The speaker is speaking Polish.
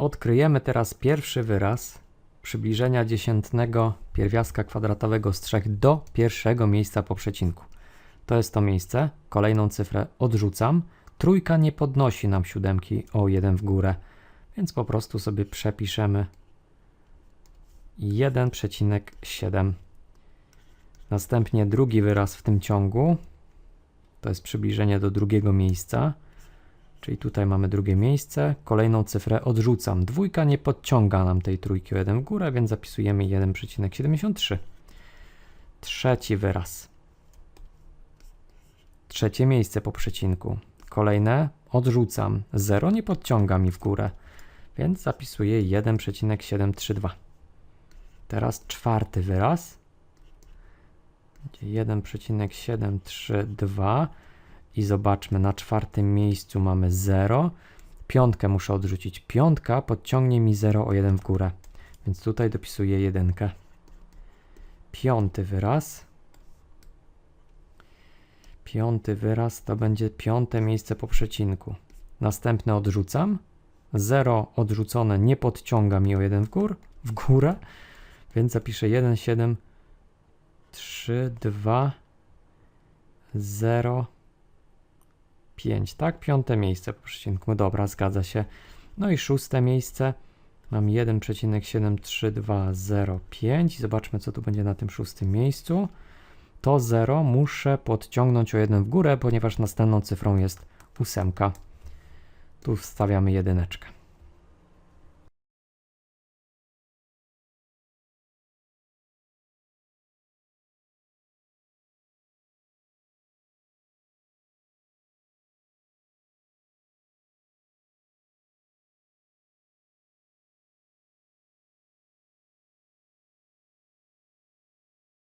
Odkryjemy teraz pierwszy wyraz przybliżenia dziesiętnego pierwiastka kwadratowego z 3 do pierwszego miejsca po przecinku. To jest to miejsce. Kolejną cyfrę odrzucam. Trójka nie podnosi nam siódemki o jeden w górę, więc po prostu sobie przepiszemy 1,7. Następnie drugi wyraz w tym ciągu to jest przybliżenie do drugiego miejsca. Czyli tutaj mamy drugie miejsce. Kolejną cyfrę odrzucam. Dwójka nie podciąga nam tej trójki o 1 w górę, więc zapisujemy 1,73. Trzeci wyraz. Trzecie miejsce po przecinku. Kolejne odrzucam. 0 nie podciąga mi w górę, więc zapisuję 1,732. Teraz czwarty wyraz. Będzie 1,732 i zobaczmy, na czwartym miejscu mamy 0. Piątkę muszę odrzucić. Piątka podciągnie mi 0 o 1 w górę, więc tutaj dopisuję jedynkę. Piąty wyraz. Piąty wyraz to będzie piąte miejsce po przecinku. Następne odrzucam. 0 odrzucone nie podciąga mi o 1 w, w górę, więc zapiszę 1, 7, 3, 2, 0, 5, tak? Piąte miejsce po przecinku. Dobra, zgadza się. No i szóste miejsce. Mam 1,73205. Zobaczmy, co tu będzie na tym szóstym miejscu. To 0 muszę podciągnąć o 1 w górę, ponieważ następną cyfrą jest ósemka. Tu wstawiamy jedyneczkę.